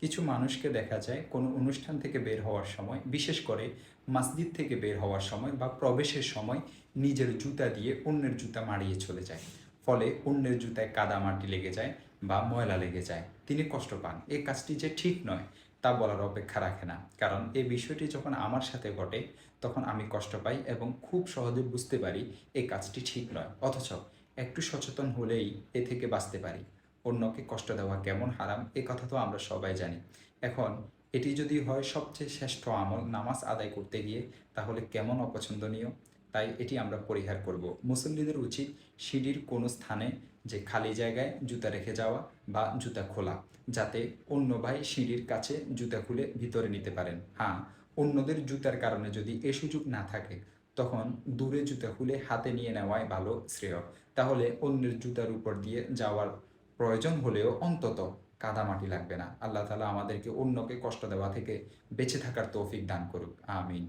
কিছু মানুষকে দেখা যায় কোনো অনুষ্ঠান থেকে বের হওয়ার সময়, বিশেষ করে মসজিদ থেকে বের হওয়ার সময় বা প্রবেশের সময় নিজের জুতা দিয়ে অন্যের জুতা মারিয়ে চলে যায়। ফলে অন্যের জুতায় কাদা মাটি লেগে যায় বা ময়লা লেগে যায়। তিনি কষ্ট পান। এই কাজটি যে ঠিক নয়, তা বলার অপেক্ষা রাখে না। কারণ এই বিষয়টি যখন আমার সাথে ঘটে, তখন আমি কষ্ট পাই এবং খুব সহজে বুঝতে পারি এই কাজটি ঠিক নয়। অথচ একটু সচেতন হলেই এ থেকে বাঁচতে পারি। অন্যকে কষ্ট দেওয়া কেমন হারাম, এ কথা তো আমরা সবাই জানি। এখন, এটি যদি হয় সবচেয়ে শ্রেষ্ঠ আমল নামাজ আদায় করতে গিয়ে, তাহলে কেমন অপছন্দনীয়? তাই এটি আমরা পরিহার করব। মুসল্লিদের উচিত সিঁড়ির কোনো স্থানে যে খালি জায়গায় জুতা রেখে যাওয়া বা জুতা খোলা, যাতে অন্য ভাই সিঁড়ির কাছে জুতা খুলে ভিতরে নিতে পারেন। হ্যাঁ অন্যদের জুতার কারণে যদি এ সুযোগ না থাকে, তখন দূরে জুতা খুলে হাতে নিয়ে নেওয়াই ভালো শ্রেয়। তাহলে অন্যের জুতার উপর দিয়ে যাওয়ার প্রয়োজন হলেও অন্তত কাদা মাটি লাগবে না। আল্লাহ তালা আমাদেরকে অন্যকে কষ্ট দেওয়া থেকে বেঁচে থাকার তৌফিক দান করুক। আমিন।